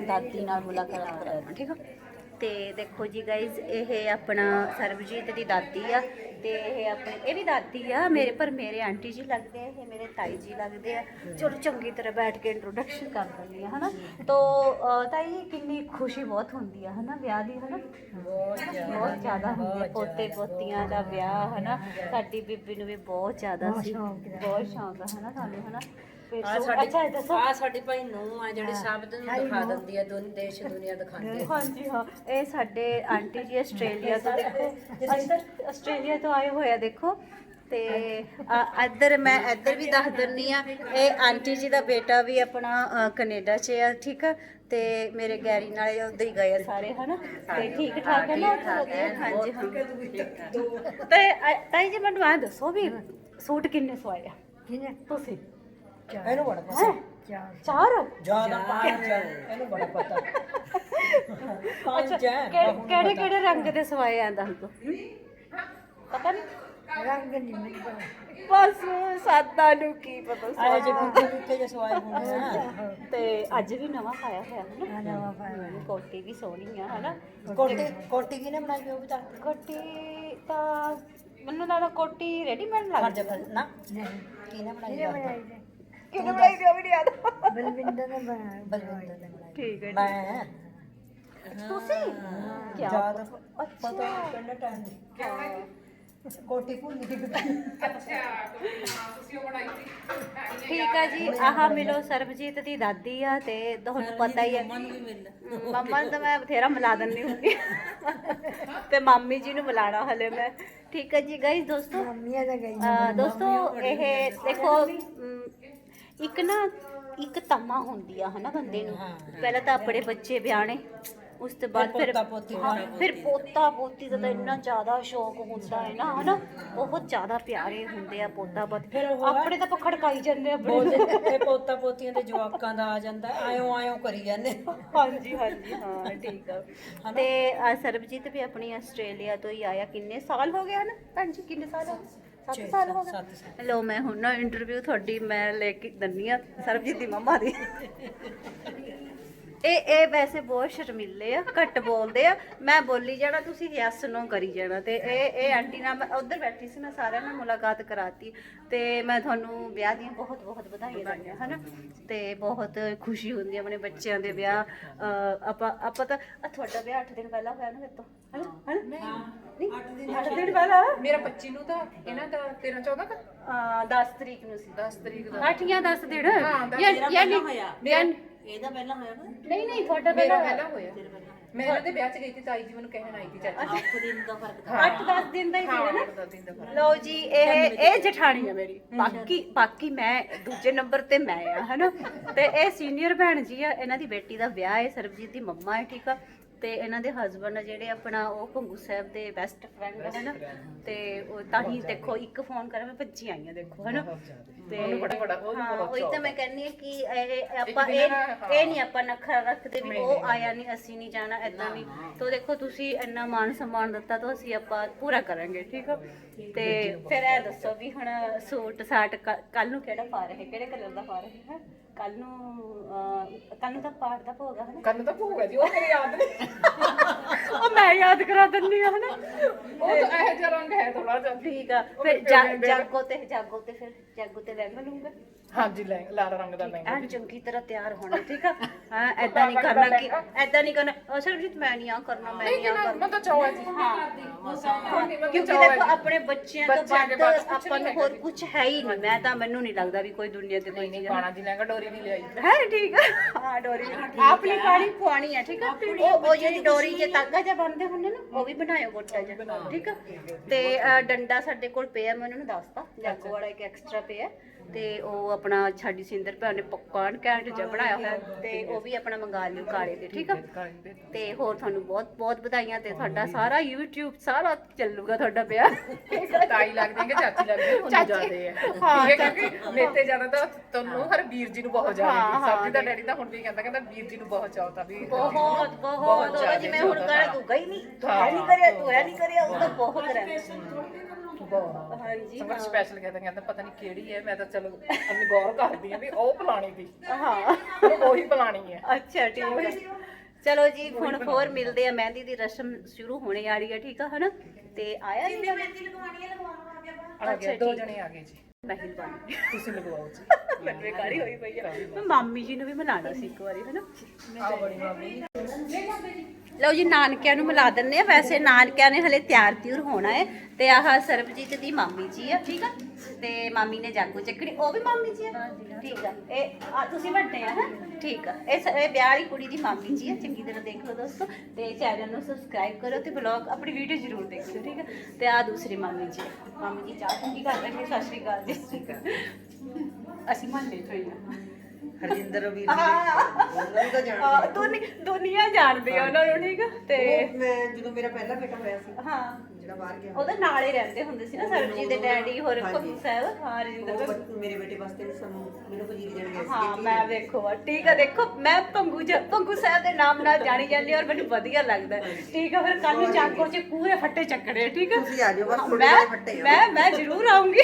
ਦਾਦੀ ਨਾਲ ਮੁਲਾਕਾਤ ਕਰਾਉਣਾ ਠੀਕ ਆ? ਤੇ ਦੇਖੋ ਜੀ ਗਾਇਜ਼ ਇਹ ਆਪਣਾ ਸਰਬਜੀਤ ਦੀ ਦਾਦੀ ਆ। ਤੇ ਇਹ ਆਪਣੇ ਇਹ ਵੀ ਦਾਦੀ ਆ ਮੇਰੇ ਪਰ ਮੇਰੇ ਆਂਟੀ ਜੀ ਲੱਗਦੇ ਆ ਇਹ ਮੇਰੇ ਤਾਈ ਜੀ ਲੱਗਦੇ ਆ। ਚਲੋ ਚੰਗੀ ਤਰ੍ਹਾਂ ਬੈਠ ਕੇ ਇੰਟਰੋਡਕਸ਼ਨ ਕਰ ਦਿੰਦੀ ਆ ਹਨਾ? ਤੋ ਅ, ਤਾਈ ਕਿੰਨੀ ਖੁਸ਼ੀ ਬਹੁਤ ਹੁੰਦੀ ਆ ਹਨਾ? ਵਿਆਹ ਦੀ ਹਨਾ? ਬਹੁਤ ਜ਼ਿਆਦਾ ਹੁੰਦੀ ਆ ਪੋਤੇ ਪੋਤੀਆਂ ਦਾ ਵਿਆਹ ਹਨਾ? ਸਾਡੀ ਬੀਬੀ ਨੂੰ ਵੀ ਬਹੁਤ ਜ਼ਿਆਦਾ ਸੀ ਬਹੁਤ ਸ਼ੌਂਕ ਆ ਹਨਾ ਤੁਹਾਨੂੰ ਹਨਾ? ਫਿਰ ਆ ਸੋ- ਸਾਡੀ ਅੱਛਾ ਇਹ ਦੱਸੋ। ਆ ਸਾਡੀ ਭਾਈ ਨੂੰ ਆ ਜਿਹੜੀ ਸ਼ਬਦ ਨੂੰ ਦਿਖਾ ਦਿੰਦੀ ਆ ਦੁਨ ਦੇਸ਼ ਦੁਨੀਆ ਦਿਖਾਉਂਦੇ ਹਾਂਜੀ ਹਾਂ। ਇਹ ਸਾਡੇ ਆਂਟੀ ਜੀ ਆਸਟ੍ਰੇਲੀਆ ਤੋਂ ਦੇਖੋ। ਅਸ- ਆਸਟ੍ਰੇਲੀਆ ਤੋਂ ਆਏ ਹੋਏ ਆ ਦੇਖੋ। ਤੇ ਆ- ਇੱਧਰ ਮੈਂ ਇੱਧਰ ਵੀ ਦੱਸ ਦਿੰਨੀ ਆ ਇਹ ਆਂਟੀ ਜੀ ਦਾ ਬੇਟਾ ਵੀ ਆਪਣਾ ਅ, ਕੈਨੇਡਾ 'ਚ ਆ ਠੀਕ ਆ? ਤੇ ਮੇਰੇ ਗੈਰੀ ਨਾਲ ਉਧਰ ਹੀ ਗਏ ਆ ਸਾਰੇ ਹਨਾ? ਤੇ ਠੀਕ ਠਾਕ ਹੈ ਨਾ? ਉੱਥੇ ਵਧੀਆ? ਹਾਂਜੀ ਹਾਂ। ਤੇ ਅ, ਤਾਈ ਜੀ ਮੈਨੂੰ ਆ ਦੱਸੋ ਵੀ ਸੂਟ ਕਿੰਨੇ ਸਵਾਏ ਆ? ਕਿਨੇ? ਤੁਸੀਂ। ਇਹਨੂੰ ਬੜਾ ਹੈਂ? ਚਾਰ। ਚਾਰ? ਜ਼ਿਆਦਾ ਪੰਜ ਇਹਨੂੰ ਬੜਾ ਪਤਾ। ਅੱਛਾ ਕਿਹੜੇ ਕਿਹੜੇ ਕਿਹੜੇ ਰੰਗ ਦੇ ਸਵਾਏ ਆਂਦਾ ਹਮ ਪਤਾ ਨਹੀਂ ਰੰਗ ਨਹੀਂ ਮਿਲਦਾ ਬਸ ਸਾਦਾ ਨੂੰ ਕੀ ਪਤਾ ਜੇ ਹੋਣੇ ਤੇ ਅੱਜ ਵੀ ਨਵਾਂ ਪਾਇਆ ਹੋਇਆ ਹੈ ਨਾ ਨਵਾਂ ਪਾਇਆ ਕੋਟੀ ਵੀ ਸੋਹਣੀ ਆ ਹਨਾ? ਕੋਟੀ ਕੋਟੀ ਕਿਨੇ ਬਣਾਈ ਉਹ ਬਤਾ ਕੋਟੀ ਤਾਂ ਮੈਨੂੰ ਲੱਗਦਾ ਕੋਟੀ ਰੈਡੀਮੇਡ ਲੱਗ ਖਰਜਾ ਫਿਰ ਨਾ। ਨਹੀਂ। ਕਿਨੇ ਬਣਾਈ ਕਿਹਨੇ ਬਣਾਈ ਦੀ ਉਹ ਵੀ ਨਹੀਂ ਆਦਾ ਬਲਵਿੰਦਰ ਨੇ ਬਣਾਇਆ ਬਲਵਿੰਦਰ ਨੇ ਬਣਾਈ ਠੀਕ ਹੈ ਮੈਂ। ਤੁਸੀਂ? ਕੀ ਜ਼ਿਆਦਾ ਅੱਛਾ। ਪਤਾ ਕਿੰਨਾ ਟਾਈਮ ਦੀ ਕੋਟੀ ਭੁੱਲ ਗਈ। ਠੀਕ ਆ ਜੀ ਆਹ ਮਿਲੋ ਸਰਬਜੀਤ ਦੀ ਦਾਦੀ ਆ ਤੇ ਤੁਹਾਨੂੰ ਪਤਾ ਹੀ ਹੈ ਮੰਮਾ ਨੂੰ ਤਾਂ ਮੈਂ ਬਥੇਰਾ ਮਿਲਾ ਦਿੰਦੀ ਹੁੰਦੀ ਤੇ ਮਾਮੀ ਜੀ ਨੂੰ ਮਿਲਾਣਾ ਹਲੇ ਮੈਂ। ਠੀਕ ਹੈ ਜੀ ਗਾਇਸ ਦੋਸਤੋ ਮੰਮੀਆਂ ਦਾ ਗਈ ਅਹ ਦੋਸਤੋ ਇਹ ਦੇਖੋ ਅਮ, ਇੱਕ ਨਾ ਇੱਕ ਤਮਾ ਹੁੰਦੀ ਆ ਹਨਾ ਬੰਦੇ ਨੂੰ। ਪਹਿਲਾਂ ਤਾਂ ਆਪਣੇ ਬੱਚੇ ਵਿਆਹਣੇ ਉਸ ਤੋਂ ਬਾਅਦ ਫਿਰ ਹਾਂ, ਫਿਰ ਪੋਤਾ। ਪੋਤੀ ਦਾ ਤਾਂ ਇੰਨਾ ਜ਼ਿਆਦਾ ਸ਼ੌਕ ਹੁੰਦਾ ਹੈ ਨਾ ਹਨਾ ਬਹੁਤ ਜ਼ਿਆਦਾ ਪਿਆਰੇ ਹੁੰਦੇ ਆ ਪੋਤਾ ਪੋਤੀ ਆਪਣੇ ਤਾਂ ਪਖੜਕਾਈ ਜਾਂਦੇ ਆ ਬੜੇ ਇਹ ਪੋਤਾ ਪੋਤੀਆਂ ਦੇ ਜਵਾਕਾਂ ਦਾ ਆ ਜਾਂਦਾ ਆਇਓ ਆਇਓ ਕਰੀ ਜਾਂਦੇ ਹਾਂਜੀ ਹਾਂਜੀ ਹਾਂ ਠੀਕ ਆ। ਤੇ ਸਰਬਜੀਤ ਵੀ ਆਪਣੀ ਆਸਟ੍ਰੇਲੀਆ ਤੋਂ ਹੀ ਆਇਆ ਕਿੰਨੇ ਸਾਲ ਹੋ ਗਏ ਹਨ? ਭੈਣ ਜੀ ਕਿੰਨੇ ਸਾਲ ਹੋ ਗਏ? 7 ਸਾਲ ਹੋ ਗਏ। ਲੋ ਮੈਂ ਹੁਣ ਨਾ ਇੰਟਰਵਿਊ ਤੁਹਾਡੀ ਮੈਂ ਲੈ ਕੇ ਦੰਨੀ ਆ ਸਰਬਜੀਤ ਦੀ ਮੰਮਾ ਦੀ। ਇਹ ਇਹ ਵੈਸੇ ਬਹੁਤ ਸ਼ਰਮਿਲੇ ਆ ਘੱਟ ਬੋਲਦੇ ਆ। ਮੈਂ ਬੋਲੀ ਜਾਣਾ ਤੁਸੀਂ ਯੈਸ ਨੋ ਕਰੀ ਜਾਣਾ। ਤੇ ਇਹ ਇਹ ਆਂਟੀ ਨਾਲ ਮੈਂ ਉੱਧਰ ਬੈਠੀ ਸੀ ਮੈਂ ਸਾਰਿਆਂ ਨਾਲ ਮੁਲਾਕਾਤ ਕਰਾਤੀ। ਤੇ ਮੈਂ ਤੁਹਾਨੂੰ ਵਿਆਹ ਦੀਆਂ ਬਹੁਤ ਬਹੁਤ ਵਧਾਈਆਂ ਦਿੰਦੀ ਹਾਂ ਹਨਾ? ਤੇ ਬਹੁਤ ਖੁਸ਼ੀ ਹੁੰਦੀ ਹੈ ਆਪਣੇ ਬੱਚਿਆਂ ਦੇ ਵਿਆਹ। ਅਹ, ਆਪਾਂ ਆਪਾਂ ਤਾਂ ਆਹ ਤੁਹਾਡਾ ਵਿਆਹ 8 ਦਿਨ ਪਹਿਲਾਂ ਹੋਇਆ ਨਾ ਮੇਰੇ ਤੋਂ ਹਨਾ? ਹਨਾ? ਨਹੀਂ 8 ਦਿਨ 8 ਦਿਨ ਪਹਿਲਾਂ? ਮੇਰਾ 25 ਨੂੰ ਤਾਂ ਇਹਨਾਂ ਦਾ 13 14 ਦਾ ਅਹ, 10 ਤਰੀਕ ਨੂੰ ਸੀ। 10 ਤਰੀਕ ਦਾ। 8 ਜਾਂ 10 ਦਿਨ? ਹਾਂ, ਦਸ ਯਾਨੀ ਯਾਨੀ- ਇਹਦਾ ਪਹਿਲਾਂ ਹੋਇਆ ਵਾ ਨਹੀਂ ਨਹੀਂ ਤੁਹਾਡਾ ਮੇਰਾ ਪਹਿਲਾਂ ਪਹਿਲਾਂ ਹੋਇਆ। ਮੈਂ ਇਹਨਾਂ ਦੇ ਵਿਆਹ ਚ ਗਈ ਸੀ ਤਾਈ ਜੀ ਮੈਨੂੰ ਕਹਿਣ ਆਈ ਸੀ ਚਾਚੀ 8 ਦਿਨ ਦਾ ਫ਼ਰਕ 8-10 ਦਿਨ ਦਾ ਹੀ ਸੀ ਨਾ? ਦਾ ਦਿਨ ਦਾ ਫ਼ਰਕ। ਲਓ ਜੀ ਇਹ ਇਹ ਜਠਾਣੀ ਹੈ ਮੇਰੀ। ਬਾਕੀ ਬਾਕੀ ਮੈਂ ਦੂਜੇ ਨੰਬਰ ਤੇ ਮੈਂ ਆ ਹਨਾ ਤੇ ਇਹ ਸੀਨੀਅਰ ਭੈਣ ਜੀ ਆ ਇਹਨਾਂ ਦੀ ਬੇਟੀ ਦਾ ਵਿਆਹ ਹੈ ਸਰਬਜੀਤ ਦੀ ਮੰਮਾ ਹੈ ਠੀਕ ਆ? ਤੇ ਇਹਨਾਂ ਦੇ ਹਸਬੰਡ ਜਿਹੜੇ ਆਪਣਾ ਉਹ ਭੰਗੂ ਸਾਹਿਬ ਦੇ ਬੈਸਟ ਫਰੈਂਡ ਹੈ ਹਨਾ? ਤੇ ਉਹ ਤਾਂ ਹੀ ਦੇਖੋ ਇੱਕ ਫੋਨ ਕਰਾਂ ਮੈਂ ਭੱਜੀ ਆਈ ਆ ਦੇਖੋ ਹਨਾ? ਤੇ ਉਹਨੂੰ ਬੜਾ ਬੜਾ ਉਹ ਹਾਂ ਬਹੁਤ ਉਹੀ ਤਾਂ ਮੈਂ ਕਹਿੰਨੀ ਆ ਕਿ ਇਹ- ਆਪਾਂ ਇਹ ਨਾ, ਹਾਂ। ਇਹ ਨਹੀਂ ਆਪਾਂ ਨਖਰਾ ਰੱਖਦੇ ਵੀ ਉਹ ਆਇਆ ਨਹੀਂ। ਅਸੀਂ ਨਹੀਂ ਜਾਣਾ ਐਦਾਂ ਨਹੀਂ। ਤੋ ਦੇਖੋ ਤੁਸੀਂ ਇੰਨਾ ਮਾਨ ਸਨਮਾਨ ਦਿੱਤਾ ਤਾਂ ਅਸੀਂ ਆਪਾਂ ਪੂਰਾ ਕਰਾਂਗੇ ਠੀਕ ਆ ਤੇ ਫਿਰ ਇਹ ਦੱਸੋ ਵੀ ਹੁਣ ਸੂਟ ਸਾਟ ਕੱਲ ਨੂੰ ਕਿਹੜਾ ਪਾ ਰਹੇ? ਕਿਹੜੇ ਕਲਰ ਦਾ ਪਾ ਰਹੇ? ਹੈ? ਕੱਲ ਨੂੰ ਕੱਲ ਨੂੰ ਤਾਂ ਪਾਠ ਦਾ ਭੋਗ ਆ ਹਨਾ? ਕੰਨ ਤਾਂ ਭੂਗਾ ਜੀ ਉਹ ਮੇਰੇ ਯਾਦ ਨਹੀਂ। ਉਹ ਮੈਂ ਯਾਦ ਕਰਾ ਦਿੰਦੀ ਆ ਹਨਾ? ਉਹ ਤਾਂ ਇਹ ਜਿਹਾ ਰੰਗ ਹੈ ਥੋੜਾ ਜਿਹਾ। ਠੀਕ ਆ ਫਿਰ ਜਾ- ਜਾਗੋ ਤੇ ਜਾਗੋ ਤੇ ਫਿਰ ਜਾਗੋ ਤੇ ਲਹਿੰਗਾ ਲੂੰਗਾ ਹਾਂਜੀ ਲੈ ਲਾਲ ਰੰਗ ਦਾ ਲਹਿੰਗਾ ਐਨ ਚੰਗੀ ਤਰ੍ਹਾਂ ਤਿਆਰ ਹੋਣਾ ਠੀਕ ਆ? ਹਾਂ ਐਦਾਂ ਨਹੀਂ ਕਰਨਾ ਕਿ ਐਦਾਂ ਨਹੀਂ ਕਰਨਾ। ਉਹ ਸਰਬਜੀਤ ਮੈਂ ਨਹੀਂ ਆ ਕਰਨਾ ਮੈਂ ਨਹੀਂ ਨਹੀਂ ਆ ਕਰਨਾ। ਮੈਂ ਤਾਂ ਚਾਹਵਾ ਜੀ। ਕਿਉਂਕਿ ਦੇਖੋ ਆਪਣੇ ਬੱਚਿਆਂ ਤੋਂ ਵੱਧ ਆਪਾਂ ਨੂੰ ਨਹੀਂ ਹੋਰ ਕੁਝ ਹੈ ਹੀ ਨਹੀਂ। ਮੈਂ ਤਾਂ ਮੈਨੂੰ ਨਹੀਂ ਲੱਗਦਾ ਵੀ ਕੋਈ ਦੁਨੀਆ ਤੇ ਕੋਈ ਚੀਜ਼ ਪਾਣਾ ਜੀ ਲਹਿੰਗਾ ਡੋਰੀ ਵੀ ਲਿਆਈ। ਹੈ ਠੀਕ ਆ? ਹਾਂ ਡੋਰੀ ਆਪਣੀ ਪਾਣੀ ਪਵਾਣੀ ਆ ਠੀਕ ਆ? ਉਹ ਉਹ ਜਿਹੜੀ ਡੋਰੀ ਜੇ ਤਾਗਾ ਜਿਹਾ ਬੰਨਦੇ ਹੁੰਦੇ ਨਾ ਉਹ ਵੀ ਬਣਾਇਓ ਗੋਟਾ ਜਿਹਾ ਠੀਕ ਆ? ਤੇ ਡੰਡਾ ਸਾਡੇ ਕੋਲ ਪਿਆ ਮੈਂ ਉਹਨਾਂ ਨੂੰ ਦੱਸਤਾ। ਜਾਗੋ ਵਾਲਾ ਇੱਕ ਐਕਸਟਰਾ ਪਿਆ। ਤੇ ਉਹ ਆਪਣਾ ਸਾਡੀ ਸਿੰਦਰ ਭੈਣ ਨੇ ਪਕਵਾਨ ਘੈਂਟ ਜਿਹਾ ਬਣਾਇਆ ਹੋਇਆ ਤੇ ਉਹ ਵੀ ਆਪਣਾ ਮੰਗਾ ਲਿਓ ਕਾਲੇ ਦੇ ਠੀਕ ਆ? ਤੇ। ਹੋਰ ਤੁਹਾਨੂੰ ਬਹੁਤ ਬਹੁਤ ਵਧਾਈਆਂ ਤੇ ਤੁਹਾਡਾ ਸਾਰਾ YouTube ਸਾਰਾ ਚੱਲੂਗਾ ਤੁਹਾਡਾ ਵਿਆਹ ਤਾਈ ਲੱਗਦੀ ਕਿ ਚਾਚੀ ਲੱਗਦੀ ਹੈ ਤੁਹਾਨੂੰ ਜ਼ਿਆਦੇ ਹੈ। ਹਾਂ, ਠੀਕ ਹੈ ਕਿਉਂਕਿ ਮੇਤੇ ਜ਼ਿਆਦਾ ਤਾਂ ਤੁਹਾਨੂੰ ਹਰ ਵੀਰ ਜੀ ਨੂੰ ਬਹੁਤ ਜ਼ਿਆਦਾ ਹਾਂ, ਸਬਜ਼ੀ ਦਾ ਡੈਡੀ ਤਾਂ ਹੁਣ ਵੀ ਕਹਿੰਦਾ ਕਹਿੰਦਾ ਵੀਰ ਜੀ ਨੂੰ ਬਹੁਤ ਚਾਹਤਾ ਵੀ ਬਹੁਤ ਬਹੁਤ ਜਿਵੇਂ ਹੁਣ ਕਰ ਤੂੰ ਗਈ ਨਹੀਂ ਤੂੰ ਨਹੀਂ ਕਰਿਆ ਤੂੰ ਐ ਨਹੀਂ ਕਰਿਆ ਉਹ ਤਾਂ ਬਹੁਤ ਰਹਿੰਦਾ। ਬਹੁਤ। ਹਾਂਜੀ ਸਭ ਸਪੈਸ਼ਲ ਕਹਿੰਦਾ ਕਹਿੰਦਾ ਪਤਾ ਨਹੀਂ ਕਿਹੜੀ ਹੈ ਮੈਂ ਤਾਂ ਚਲੋ ਆਪਣੀ ਗੌਰ ਕਰਦੀ ਹਾਂ ਵੀ ਉਹ ਪਲਾਣੀ ਦੀ। ਹਾਂ। ਉਹ ਉਹੀ ਪਲਾਣੀ ਹੈ। ਅੱਛਾ ਠੀਕ ਹੈ। ਚਲੋ ਜੀ ਹੁਣ ਹੋਰ ਮਿਲਦੇ ਆ ਮਹਿੰਦੀ ਦੀ ਰਸਮ ਸ਼ੁਰੂ ਹੋਣੇ ਵਾਲੀ ਹੈ ਠੀਕ ਆ ਹਨਾ? ਤੇ ਆਇਆ ਨਹੀਂ ਮਹਿੰਦੀ ਲਗਵਾਉਣੀ ਹੈ ਆ ਗਏ ਦੋ ਜਣੇ ਆ ਗਏ ਜੀ। ਨਹੀਂ ਲਗਵਾਉਣੀ ਤੁਸੀਂ ਲਗਵਾਓ ਜੀ। ਮੈਂ ਕਾੜੀ ਹੋਈ ਪਈ ਆ। ਮੈਂ ਮਾਮੀ ਜੀ ਨੂੰ ਵੀ ਮਿਲਾਣਾ ਸੀ ਇੱਕ ਵਾਰੀ ਹਨਾ? ਆ ਬੜੀ ਮਾਮੀ ਲਓ ਜੀ ਨਾਨਕਿਆਂ ਨੂੰ ਮਿਲਾ ਦਿੰਨੇ ਆ। ਵੈਸੇ ਨਾਨਕਿਆਂ ਨੇ ਹਲੇ ਤਿਆਰ ਤਿਉਰ ਹੋਣਾ ਹੈ ਤੇ ਆਹ ਸਰਬਜੀਤ ਦੀ ਮਾਮੀ ਜੀ ਆ ਠੀਕ ਆ? ਤੇ ਮਾਮੀ ਨੇ ਜਾਗੋ ਚੱਕਣੀ ਉਹ ਵੀ ਮਾਮੀ ਜੀ ਆ? ਠੀਕ ਆ। ਇਹ ਆ ਤੁਸੀਂ ਵੱਡੇ ਆ ਹੈ? ਠੀਕ ਆ। ਇਹ ਸ- ਇਹ ਵਿਆਹ ਵਾਲੀ ਕੁੜੀ ਦੀ ਮਾਮੀ ਜੀ ਆ ਚੰਗੀ ਤਰ੍ਹਾਂ ਦੇਖ ਲਓ ਦੋਸਤੋ। ਤੇ ਚੈਨਲ ਨੂੰ ਸਬਸਕ੍ਰਾਈਬ ਕਰੋ ਤੇ ਬਲੌਗ ਆਪਣੀ ਵੀਡੀਓ ਜ਼ਰੂਰ ਦੇਖਿਓ ਠੀਕ ਆ? ਤੇ ਆ ਦੂਸਰੀ ਮਾਮੀ ਜੀ ਆ। ਮਾਮੀ ਜੀ ਚਾਹ ਚੰਗੀ ਕਰ ਰਹੇ ਨੇ ਸਤਿ ਸ਼੍ਰੀ ਅਕਾਲ ਜੀ। ਅਸੀਂ ਮੰਨੇ ਤੋਂ ਹੀ ਆ। ਹਰਜਿੰਦਰ ਵੀਰ ਜੀ ਉਹਨਾਂ ਨੂੰ ਤਾਂ ਜਾਣਦੇ ਹਾਂ, ਦੁਨੀ- ਦੁਨੀਆ ਜਾਣਦੀ ਆ ਉਹਨਾਂ ਨੂੰ ਠੀਕ ਆ? ਤੇ ਮੈਂ ਜਦੋਂ ਮੇਰਾ ਪਹਿਲਾ ਬੇਟਾ ਹੋਇਆ ਸੀ। ਹਾਂ। ਜਿਹੜਾ ਬਾਹਰ ਗਿਆ ਉਹਦੇ ਨਾਲ ਹੀ ਰਹਿੰਦੇ ਹੁੰਦੇ ਸੀ ਨਾ ਸਰਬਜੀਤ ਦੇ ਡੈਡੀ ਹੋਰ। ਭੱਗੂ ਸਾਹਿਬ ਹਾਂ ਉਹ। ਬੱਚ- ਮੇਰੇ ਬੇਟੇ ਵਾਸਤੇ ਸਾਨੂੰ ਮੈਨੂੰ ਪਜੀਰੀ ਦੇਣ ਗਏ ਸੀ ਹਾਂ ਮੈਂ ਵੇਖੋ ਆ ਠੀਕ ਆ ਦੇਖੋ ਮੈਂ ਭੰਗੂ ਜ ਭੰਗੂ ਸਾਹਿਬ ਦੇ ਨਾਮ ਨਾਲ ਜਾਣੀ ਜਾਂਦੀ ਔਰ ਮੈਨੂੰ ਵਧੀਆ ਲੱਗਦਾ ਹੈ। ਠੀਕ ਆ ਫਿਰ ਕੱਲ ਨੂੰ ਜਾਗੋ ਚ ਪੂਰੇ ਫੱਟੇ ਚੱਕਣੇ ਠੀਕ ਆ ਤੁਸੀਂ ਆ ਜਾਓ ਬਸ ਮੈਂ ਜਿਹੇ ਫੱਟੇ ਆ ਮੈਂ ਮੈਂ ਜ਼ਰੂਰ ਆਉਂਗੀ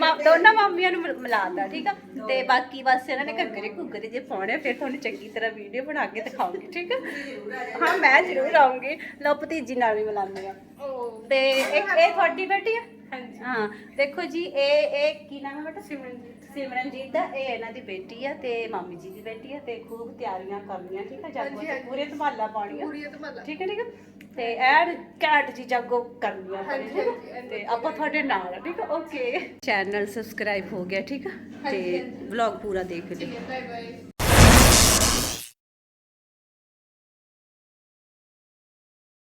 ਮਾ ਦੋਨਾਂ ਮਾਮੀਆਂ ਨੂੰ ਮਿਲ- ਮਿਲਾਤਾ ਠੀਕ ਆ? ਤੇ ਬਾਕੀ ਬਸ ਇਹਨਾਂ ਨੇ ਘੱਗਰੇ ਘੁੱਗਰੇ ਜੇ ਪਾਉਣੇ ਫਿਰ ਤੁਹਾਨੂੰ ਚੰਗੀ ਤਰ੍ਹਾਂ ਵੀਡੀਓ ਬਣਾ ਕੇ ਦਿਖਾਉਂਗੀ ਠੀਕ ਆ? ਹਾਂ ਮੈਂ ਜ਼ਰੂਰ ਆਉਂਗੀ। ਲਓ ਭਤੀਜੀ ਨਾਲ ਵੀ ਮਿਲਾਉਂਦੇ ਆ। ਤੇ ਇੱਕ ਇਹ ਤੁਹਾਡੀ ਬੇਟੀ ਆ? ਹਾਂ ਦੇਖੋ ਜੀ ਇਹ ਇਹ ਕੀ ਨਾਮ ਹੈ ਬੇਟਾ? ਸਿਮਰਨਜੀਤ। ਸਿਮਰਨਜੀਤ ਦਾ ਇਹ ਇਹਨਾਂ ਦੀ ਬੇਟੀ ਆ ਤੇ ਮਾਮੀ ਜੀ ਦੀ ਬੇਟੀ ਆ ਤੇ ਖੂਬ ਤਿਆਰੀਆਂ ਕਰਨੀਆਂ ਠੀਕ ਆ ਜਾਗੋ ਤੇ ਪੂਰੇ ਧਮਾਲਾ ਪਾਉਣੀਆਂ ਠੀਕ ਹੈ ਠੀਕ ਹੈ ਤੇ ਐਡ ਕੈਟ ਜੀ ਜਾਗੋ ਕਰਨੀਆਂ ਆਪਾਂ ਨੇ, ਠੀਕ ਆ? ਤੇ ਆਪਾਂ ਤੁਹਾਡੇ ਨਾਲ ਆ ਠੀਕ ਆ? ਓਕੇ ਚੈਨਲ ਸਬਸਕ੍ਰਾਈਬ ਹੋ ਗਿਆ ਠੀਕ ਆ? ਤੇ ਵਲੌਗ ਪੂਰਾ ਦੇਖ ਲਿਓ।